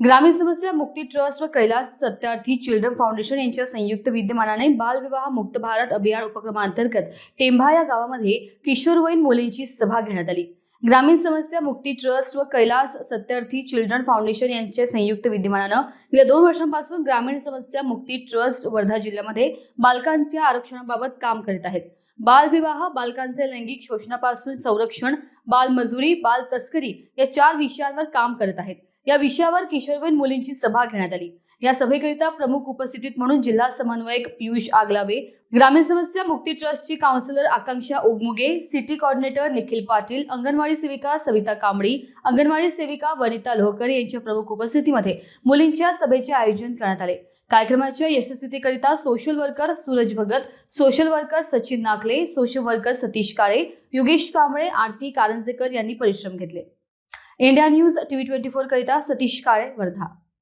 ग्रामीण समस्या मुक्ती ट्रस्ट व कैलास सत्यार्थी चिल्ड्रन फाउंडेशन यांच्या संयुक्त विद्यमानाने बालविवाह मुक्त भारत अभियान उपक्रमांतर्गत टेंभा या गावामध्ये किशोरवयीन मुलींची सभा घेण्यात आली. ग्रामीण समस्या मुक्ती ट्रस्ट व कैलास सत्यार्थी चिल्ड्रन फाउंडेशन यांच्या संयुक्त विद्यमानानं गेल्या दोन वर्षांपासून ग्रामीण समस्या मुक्ती ट्रस्ट वर्धा जिल्ह्यामध्ये बालकांच्या आरक्षणाबाबत काम करीत आहेत. बालविवाह बालकांचे लैंगिक शोषणापासून संरक्षण बालमजुरी बाल तस्करी या चार विषयांवर काम करत आहेत. या विषयावर किशोरवयीन मुलींची सभा घेण्यात आली. या सभेकरिता प्रमुख उपस्थितीत म्हणून जिल्हा समन्वयक पियुष आगलावे ग्रामीण समस्या मुक्ती ट्रस्टची counsellor Akanksha Ogmuge city coordinator Nikhil Patil anganwadi सेविका सविता कांबळी अंगणवाडी सेविका वनिता लोहकर यांच्या प्रमुख उपस्थितीमध्ये मुलींच्या सभेचे आयोजन करण्यात आले. कार्यक्रमाच्या यशस्वीतेकरिता social worker Suraj Bhagat social worker Sachin Takle social worker Satish Kale Yogesh Kamble Aarti Karanjekar यांनी परिश्रम घेतले. India news TV twenty four करिता सतीश काळे वर्धा.